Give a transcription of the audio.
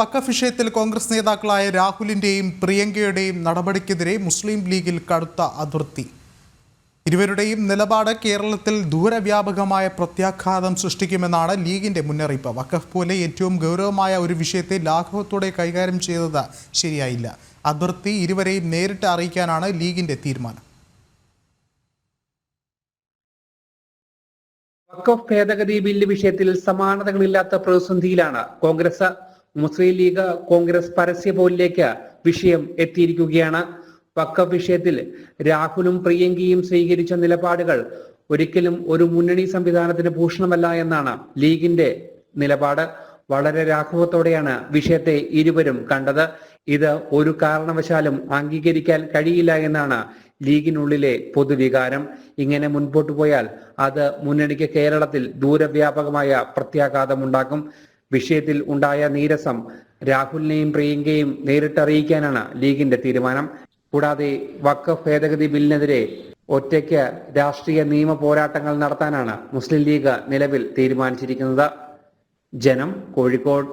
വഖഫ് വിഷയത്തിൽ കോൺഗ്രസ് നേതാക്കളായ രാഹുലിന്റെയും പ്രിയങ്കയുടെയും നടപടിക്കെതിരെ മുസ്ലിം ലീഗിൽ കടുത്ത അതിർത്തി. ഇരുവരുടെയും നിലപാട് കേരളത്തിൽ ദൂരവ്യാപകമായ പ്രത്യാഘാതം സൃഷ്ടിക്കുമെന്നാണ് ലീഗിന്റെ മുന്നറിയിപ്പ്. വക്കഫ് പോലെ ഏറ്റവും ഗൗരവമായ ഒരു വിഷയത്തെ ലാഘവത്തോടെ കൈകാര്യം ചെയ്തത് ശരിയായില്ല. അതിർത്തി ഇരുവരെയും നേരിട്ട് അറിയിക്കാനാണ് ലീഗിന്റെ തീരുമാനം. വക്കഫ് ഭേദഗതി ബില്ല് വിഷയത്തിൽ സമാനതകളില്ലാത്ത പ്രതിസന്ധിയിലാണ് കോൺഗ്രസ് മുസ്ലിം ലീഗ് കോൺഗ്രസ് പരസ്യ പോലിലേക്ക് വിഷയം എത്തിയിരിക്കുകയാണ്. വക്കഫ് വിഷയത്തിൽ രാഹുലും പ്രിയങ്കിയും സ്വീകരിച്ച നിലപാടുകൾ ഒരിക്കലും ഒരു മുന്നണി സംവിധാനത്തിന് ഭൂഷണമല്ല എന്നാണ് ലീഗിന്റെ നിലപാട്. വളരെ രാഘവത്തോടെയാണ് വിഷയത്തെ ഇരുവരും കണ്ടത്. ഇത് ഒരു കാരണവശാലും അംഗീകരിക്കാൻ കഴിയില്ല എന്നാണ് ലീഗിനുള്ളിലെ പൊതുവികാരം. ഇങ്ങനെ മുൻപോട്ടു പോയാൽ അത് മുന്നണിക്ക് കേരളത്തിൽ ദൂരവ്യാപകമായ പ്രത്യാഘാതം പ്രത്യാഘാതമുണ്ടാക്കും. വിഷയത്തിൽ ഉണ്ടായ നീരസം രാഹുലിനെയും പ്രിയങ്കയും നേരിട്ടറിയിക്കാനാണ് ലീഗിന്റെ തീരുമാനം. കൂടാതെ വഖഫ് ഭേദഗതി ബില്ലിനെതിരെ ഒറ്റയ്ക്ക് രാഷ്ട്രീയ നിയമ പോരാട്ടങ്ങൾ നടത്താനാണ് മുസ്ലിം ലീഗ് നിലവിൽ തീരുമാനിച്ചിരിക്കുന്നത്. ജനം കോഴിക്കോട്